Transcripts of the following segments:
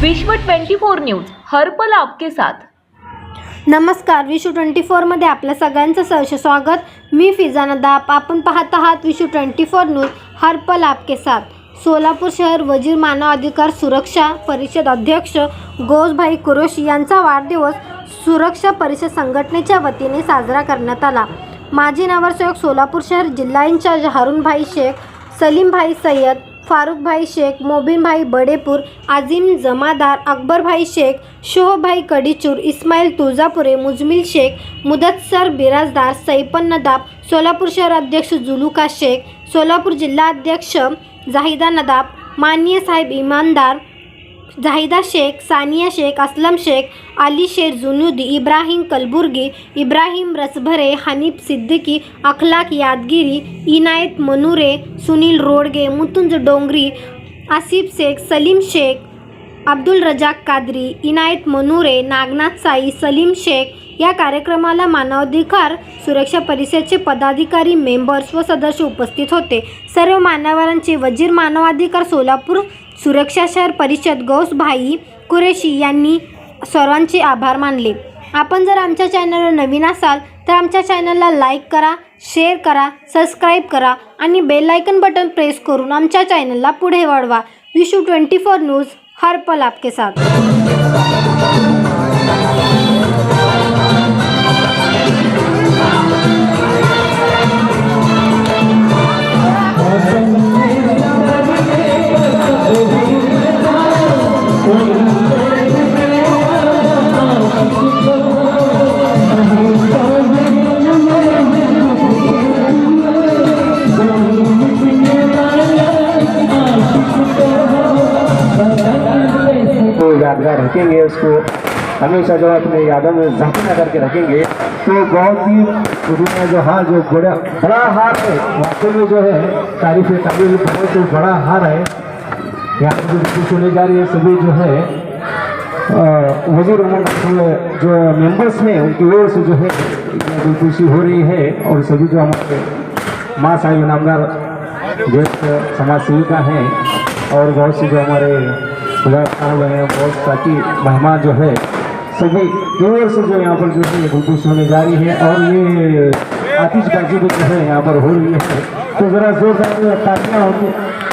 विश्व 24 न्यूज हरपल आपके साथ. नमस्कार विशू ट्वेंटी फोरमध्ये आपल्या सगळ्यांचं सहर्ष स्वागत. मी फिजाना दाप. आपण पाहत आहात विशू ट्वेंटी फोर न्यूज हरपल आपके साथ. सोलापूर शहर वजीर मानव अधिकार सुरक्षा परिषद अध्यक्ष गोसभाई कुरोशी यांचा वाढदिवस सुरक्षा परिषद संघटनेच्या वतीने साजरा करण्यात आला. माजी नगरसेवक सोलापूर शहर जिल्हा इंचार्ज हारूनभाई शेख सलीमभाई सय्यद फारुखभाई शेख मोबिनभाई बडेपूर आझिम जमादार अकबरभाई शेख शोहभाई कडिचूर इस्माईल तुळजापुरे मुजमिल शेख मुदत्सर बिराजदार सैपन नदाब सोलापूर शहर अध्यक्ष जुलुका शेख सोलापूर जिल्हा अध्यक्ष जाहिदा नदाब माननीय साहेब इमानदार जाहिदा शेख, सानिया शेख, असलम शेख, अली शेर जुनुदी, इब्राहिम कलबुर्गी, इब्राहिम रसभरे, हनीफ सिद्दीकी, अखलाक यादगिरी, इनायत मनुरे, सुनील रोडगे, मुतुंज डोंगरी, आसिफ शेख, सलीम शेख, अब्दुल रजाक कादरी, इनायत मनुरे, नागनाथ साई, सलीम शेख या कार्यक्रमाला मानवाधिकार सुरक्षा परिषदेचे पदाधिकारी मेंबर्स व सदस्य उपस्थित होते. सर्व मान्यवरांचे वजीर मानवाधिकार सोलापूर सुरक्षा शहर परिषद गौसभाई कुरेशी यांनी सर्वांचे आभार मानले. आपण जर आमच्या चॅनलवर नवीन असाल तर आमच्या चॅनलला लाईक करा शेअर करा सबस्क्राईब करा आणि बेलायकन बटन प्रेस करून आमच्या चॅनलला पुढे वाढवा विशू ट्वेंटी फोर न्यूज हर पल आपके साथ. रखेंगे उसको। हमेशा जो अपने यादों में जख्म करके रखेंगे। तो बहुत ही में जो हार, जो बड़ा बड़ा हार है वाकई में जो है, तारीफ़ तारीफ़ बहुत ही बड़ा हार है। यहाँ पर जो बिल्कुल सुनी जा रही है, सभी जो है वज़ीर जो मेंबर्स हैं, उनकी ओर से जो है, जो खुशी हो रही है। और सभी जो हमारे माँ साहिब नामदार ज्येष्ठ समाज सेविका हैं, और बहुत से जो हमारे खुदाखान हैं बहुत साथी मेहमान जो है, सभी दूर से जो यहाँ पर जो है खुशी होने जा रही है और ये आतिशबाजी भी जो है यहाँ पर हो रही है। तो ज़रा जोरदार तालियाँ होती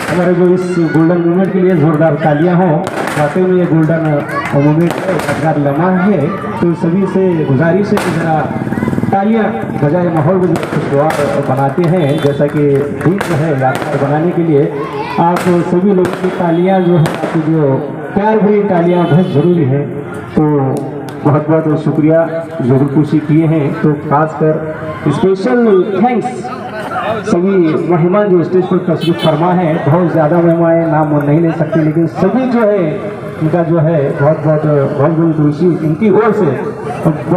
हमारे जो इस गोल्डन मूवमेंट के लिए जोरदार तालियाँ हों, वाकई में ये गोल्डन मूवमेंट यादगार लम्हा है। तो सभी से गुजारिश है कि ज़रा तालियाँ बजाय माहौल को खुशगवार बनाते हैं। जैसा कि दिन जो है यादगार बनाने के लिए आप सभी लोगों की तालियाँ जो है, आपकी जो प्यार भरी तालियाँ बहुत ज़रूरी है। तो बहुत बहुत शुक्रिया, ज़रूर खुशी किए हैं। तो खासकर स्पेशल थैंक्स सभी मेहमान जो स्टेज पर तशरीफ़ फरमा है, बहुत ज़्यादा मेहमान हैं, नाम नहीं ले सकते, लेकिन सभी जो है इनका जो है बहुत बहुत बहुत बहुत खुशी इनकी ओर से।